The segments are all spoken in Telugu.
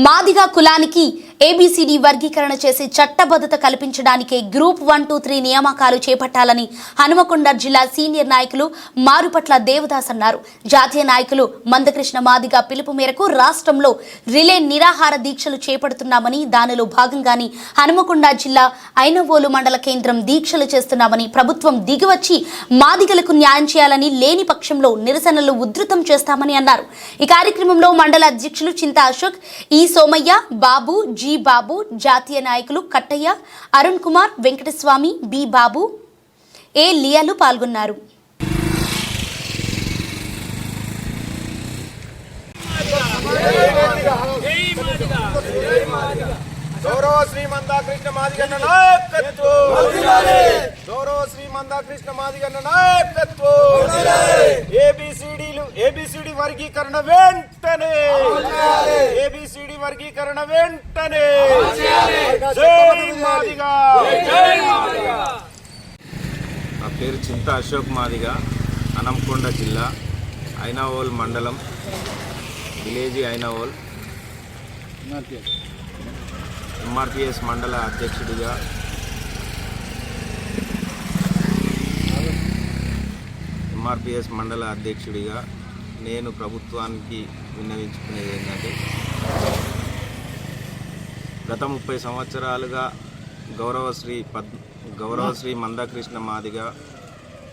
మాదిగా కులానికి ఏబిసిడి వర్గీకరణ చేసి చట్టబద్ధత కల్పించడానికి గ్రూప్ వన్ టూ త్రీ నియామకాలు చేపట్టాలని హనుమకొండ జిల్లా సీనియర్ నాయకులు మారుపట్ల దేవదాస్ అన్నారు. జాతీయ నాయకులు మందకృష్ణ మాదిగ పిలుపు మేరకు రాష్ట్రంలో రిలే నిరాహార దీక్షలు చేపడుతున్నామని దానిలో భాగంగానే హనుమకొండ జిల్లా ఐనవోలు మండల కేంద్రం దీక్షలు చేస్తున్నామని ప్రభుత్వం దిగివచ్చి మాదిగలకు న్యాయం చేయాలని లేని పక్షంలో నిరసనలు ఉధృతం చేస్తామని అన్నారు. ఈ కార్యక్రమంలో మండల అధ్యక్షులు చింతా అశోక్ ఈ సోమయ్య బాబు జి. బాబు జాతీయ నాయకులు కట్టయ్య అరుణ్ కుమార్ వెంకటస్వామి బి బాబు ఏ లియాలు పాల్గొన్నారు. గౌరవ శ్రీ మందాకృష్ణ మాదిగన్న నాయకత్వం గౌరవ శ్రీ మందాకృష్ణ మాదిగన్న నాయకత్వం ఏబిసిడిలు ఏబిసిడి వర్గీకరణ వెంటనే ఏబిసిడి వర్గీకరణ వెంటనే జై మాదిగా నా పేరు చింత అశోక్ మాదిగా అనంకొండ జిల్లా ఐనావోల్ మండలం విలేజ్ ఐనావోల్. ఎంఆర్పిఎస్ మండల అధ్యక్షుడిగా. ఎంఆర్పిఎస్ మండల అధ్యక్షుడిగా నేను ప్రభుత్వానికి విన్నవించుకునేది ఏంటంటే గత ముప్పై సంవత్సరాలుగా గౌరవశ్రీ పద్ గౌరవశ్రీ మందాకృష్ణ మాదిగా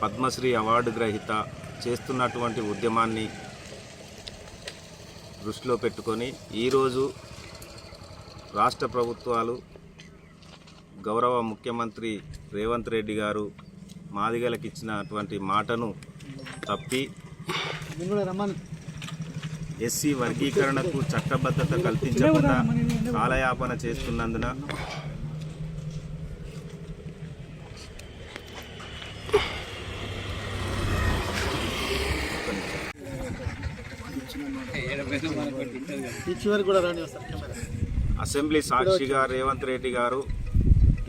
పద్మశ్రీ అవార్డు గ్రహీత చేస్తున్నటువంటి ఉద్యమాన్ని దృష్టిలో పెట్టుకొని ఈరోజు రాష్ట్ర ప్రభుత్వాలు గౌరవ ముఖ్యమంత్రి రేవంత్ రెడ్డి గారు మాదిగలకు ఇచ్చినటువంటి మాటను తప్పి ఎస్సీ వర్గీకరణకు చట్టబద్ధత కల్పించకుండా కాలయాపన చేస్తున్నందున అసెంబ్లీ సాక్షిగా రేవంత్ రెడ్డి గారు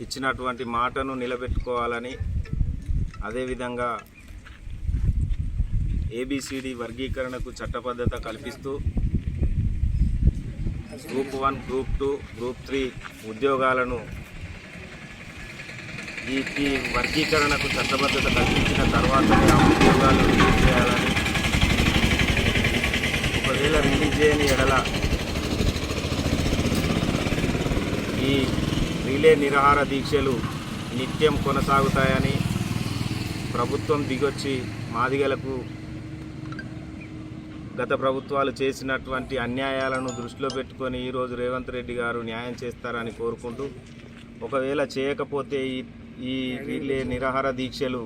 ఇచ్చినటువంటి మాటను నిలబెట్టుకోవాలని అదేవిధంగా ఏబిసిడి వర్గీకరణకు చట్టబద్ధత కల్పిస్తూ group one group two group three ఉద్యోగాలను ఈ వర్గీకరణకు చట్టబద్ధత కల్పించిన తర్వాతనే ఆ ఉద్యోగాలు రిలీజ్ చేయాలని ఒకవేళ రిలీజ్ చేయని ఎడల ఈ రిలే నిరాహార దీక్షలు నిత్యం కొనసాగుతాయని ప్రభుత్వం దిగొచ్చి మాదిగలకు గత ప్రభుత్వాలు చేసినటువంటి అన్యాయాలను దృష్టిలో పెట్టుకొని ఈరోజు రేవంత్ రెడ్డి గారు న్యాయం చేస్తారని కోరుకుంటూ ఒకవేళ చేయకపోతే ఈ ఈ రిలే నిరాహార దీక్షలు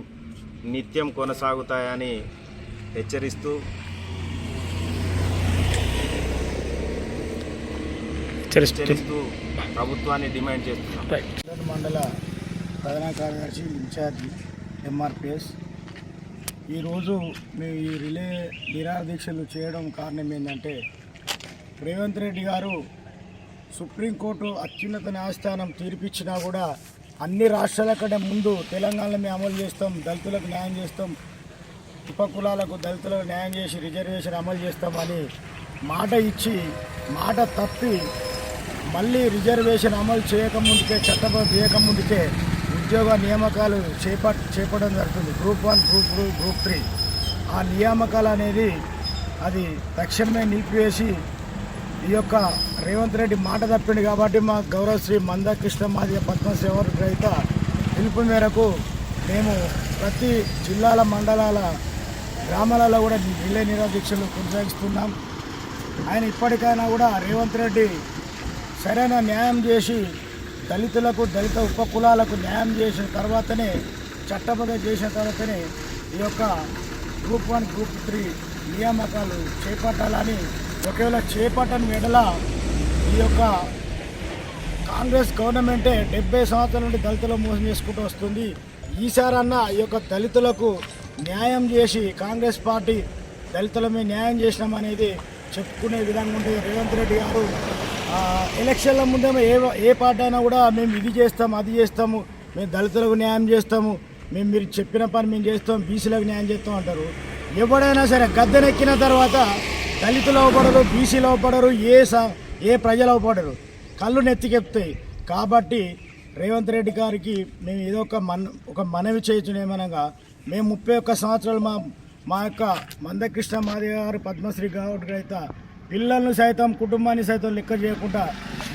నిత్యం కొనసాగుతాయని హెచ్చరిస్తూ హెచ్చరిస్తూ ప్రభుత్వాన్ని డిమాండ్ చేస్తున్నాం మండల మండల ప్రధాన కార్యదర్శి ఇన్ఛార్జి ఎంఆర్పిఎస్ ఈరోజు మేము ఈ రిలే నిరాహార దీక్షలు చేయడం కారణం ఏంటంటే రేవంత్ రెడ్డి గారు సుప్రీంకోర్టు అత్యున్నత న్యాయస్థానం తీర్పిచ్చినా కూడా అన్ని రాష్ట్రాల కంటే ముందు తెలంగాణలో మేము అమలు చేస్తాం దళితులకు న్యాయం చేస్తాం ఉపకులాలకు దళితులకు న్యాయం చేసి రిజర్వేషన్ అమలు చేస్తామని మాట ఇచ్చి మాట తప్పి మళ్ళీ రిజర్వేషన్ అమలు చేయకముందుకే చట్టబద్ధ చేయకముందుకే ఉద్యోగ నియామకాలు చేప చేపడం జరుగుతుంది. Group one group two group three. ఆ నియామకాలు అనేది అది తక్షణమే నిలిపివేసి ఈ యొక్క రేవంత్ రెడ్డి మాట తప్పింది కాబట్టి మా గౌరవ శ్రీ మందకృష్ణ మాదిగ పద్మశ్రీ అవార్డు గ్రహీత పిలుపు మేరకు మేము ప్రతి జిల్లాల మండలాల గ్రామాలలో కూడా రిలే నిరాదీక్షలు కొనసాగిస్తున్నాం. ఆయన ఇప్పటికైనా కూడా రేవంత్ రెడ్డి సరైన న్యాయం చేసి దళితులకు దళిత ఉపకులాలకు న్యాయం చేసిన తర్వాతనే చట్టబద్ధ చేసిన తర్వాతనే ఈ యొక్క గ్రూప్ వన్ గ్రూప్ త్రీ నియామకాలు చేపట్టాలని ఒకవేళ చేపట్టని వెడల ఈ యొక్క కాంగ్రెస్ గవర్నమెంటే డెబ్బై సంవత్సరాల నుండి దళితులు మోసం చేసుకుంటూ వస్తుంది. ఈసారన్నా ఈ యొక్క దళితులకు న్యాయం చేసి కాంగ్రెస్ పార్టీ దళితుల మీద న్యాయం చేసినామనేది చెప్పుకునే విధంగా ఉంటుంది. రేవంత్ రెడ్డి గారు ఎలక్షన్ల ముందేమో ఏ ఏ పార్టీ అయినా కూడా మేము ఇది చేస్తాం అది చేస్తాము మేము దళితులకు న్యాయం చేస్తాము మేము మీరు చెప్పిన పని మేము చేస్తాం బీసీలకు న్యాయం చేస్తాం అంటారు. ఎవడైనా సరే గద్దెనెక్కిన తర్వాత దళితులు అవ్వబడరు బీసీలు అవ్వబడరు ఏ సా ఏ ప్రజలు అవ్వబడరు కళ్ళు నెత్తికెప్తాయి కాబట్టి రేవంత్ రెడ్డి గారికి మేము ఏదో ఒక మన ఒక మనవి చేయించునేమనగా మేము ముప్పై ఒక్క సంవత్సరాలు మా మా యొక్క మందకృష్ణ మాది గారు పద్మశ్రీ గౌడ్ రైత పిల్లలను సైతం కుటుంబాన్ని సైతం లెక్క చేయకుండా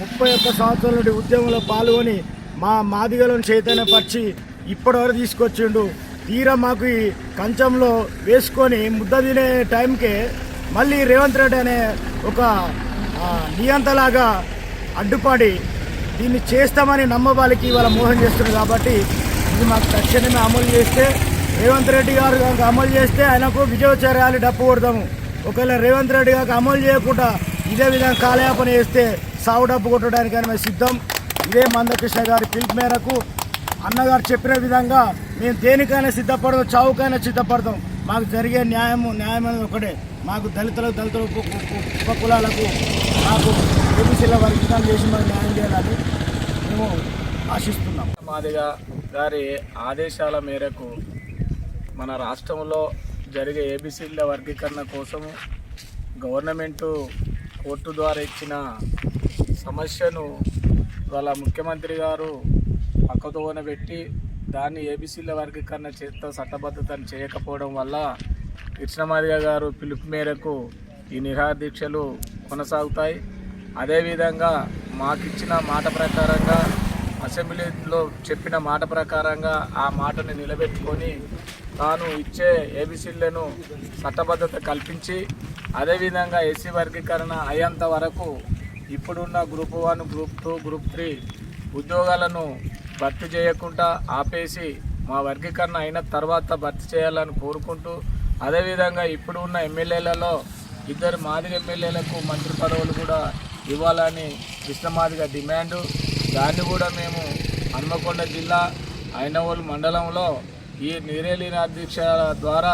ముప్పై ఒక్క సంవత్సరాల నుండి ఉద్యమంలో పాల్గొని మా మాదిగలను చైతన్యపరిచి ఇప్పటివరకు తీసుకొచ్చిండు. తీరా మాకు ఈ కంచంలో వేసుకొని ముద్ద తినే టైంకే మళ్ళీ రేవంత్ రెడ్డి అనే ఒక నియంతలాగా అడ్డుపడి దీన్ని చేస్తామని నమ్మవాళ్ళకి ఇవాళ మోహం చేస్తున్నారు కాబట్టి ఇది మాకు తక్షణమే అమలు చేస్తే రేవంత్ రెడ్డి గారు అమలు చేస్తే ఆయనకు విజయోత్సరాలు డప్పు కొడతాము ఒకవేళ రేవంత్ రెడ్డి గారికి అమలు చేయకుండా ఇదే విధంగా కాలయాపన చేస్తే సాగు డబ్బు కొట్టడానికైనా మేము సిద్ధం? ఇదే మందకృష్ణ గారి పిలుపు మేరకు అన్నగారు చెప్పిన విధంగా మేము దేనికైనా సిద్ధపడదాం చావుకైనా సిద్ధపడదాం. మాకు జరిగే న్యాయము న్యాయం అనేది ఒకటే. మాకు దళితులకు దళితుల ఉప ఉప కులాలకు మాకు ఏబీసీల వర్గీకరణ చేసి మాకు న్యాయం చేయాలని మేము ఆశిస్తున్నాం. మాదిగా గారి ఆదేశాల మేరకు మన రాష్ట్రంలో జరిగే ఏబిసిల వర్గీకరణ కోసము గవర్నమెంటు కోర్టు ద్వారా ఇచ్చిన సమస్యను వాళ్ళ ముఖ్యమంత్రి గారు పక్కతోన పెట్టి దాన్ని ఏబిసిల వర్గీకరణ చేత చట్టబద్ధతను చేయకపోవడం వల్ల కృష్ణమాదిగ గారు పిలుపు మేరకు ఈ నిరాదీక్షలు దీక్షలు కొనసాగుతాయి. అదేవిధంగా మాకిచ్చిన మాట ప్రకారంగా అసెంబ్లీలో చెప్పిన మాట ప్రకారంగా ఆ మాటను నిలబెట్టుకొని తాను ఇచ్చే ఏబీసీలను చట్టబద్ధత కల్పించి అదేవిధంగా ఎస్సీ వర్గీకరణ అయ్యేంత వరకు ఇప్పుడున్న group one group two group three ఉద్యోగాలను భర్తీ చేయకుండా ఆపేసి మా వర్గీకరణ అయిన తర్వాత భర్తీ చేయాలని కోరుకుంటూ అదేవిధంగా ఇప్పుడు ఉన్న ఎమ్మెల్యేలలో ఇద్దరు మాదిరి ఎమ్మెల్యేలకు మంత్రి పదవులు కూడా ఇవ్వాలని కృష్ణమాదిగ డిమాండు. దాన్ని కూడా మేము హన్మకొండ జిల్లా అయినవోలు మండలంలో ఈ నీరేలిన అధ్యక్ష ద్వారా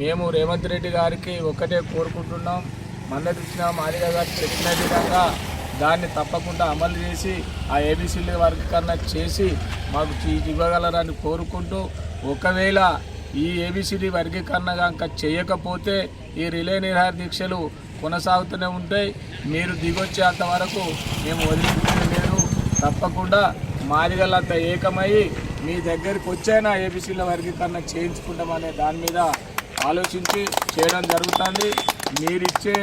మేము రేవంత్ రెడ్డి గారికి ఒకటే కోరుకుంటున్నాం. మందకృష్ణ మాదిగా గారు చెప్పిన విధంగా దాన్ని తప్పకుండా అమలు చేసి ఆ ఏబిసిల వర్గీకరణ చేసి మాకు ఇవ్వగలరని కోరుకుంటూ ఒకవేళ ఈ ఏబిసిడి వర్గీకరణ కనుక చేయకపోతే ఈ రిలే నిరాహార దీక్షలు కొనసాగుతూనే ఉంటాయి. మీరు దిగొచ్చేంత వరకు మేము వదిలిపెట్టలేదు. లేదు తప్పకుండా మాదిగలంతా ఏకమై మీ దగ్గరికి వచ్చైనా ఏబిసిల వర్గీకరణ చేయించుకుంటామనే దాని మీద ఆలోచించి చేయడం జరుగుతుంది. మీరిచ్చే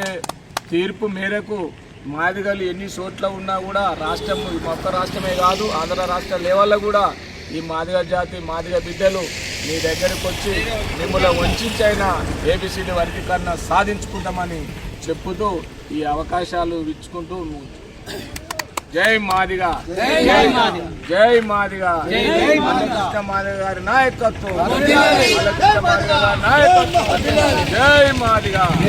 తీర్పు మేరకు మాదిగలు ఎన్ని చోట్ల ఉన్నా కూడా రాష్ట్రం మొత్తం రాష్ట్రమే కాదు ఆంధ్ర రాష్ట్ర లెవెల్లో కూడా ఈ మాదిగ జాతి మాదిగ బిడ్డలు మీ దగ్గరకు వచ్చి మిమ్మల్ని వంచైనా ఏబిసిడి వర్గీకరణ సాధించుకుంటామని చెప్పుతూ ఈ అవకాశాలు ఇచ్చుకుంటూ జై మాదిగా. జై మాదిగా. జై మాదిగా. గారి నాయకత్వం. నాయకత్వం. జై మాదిగా.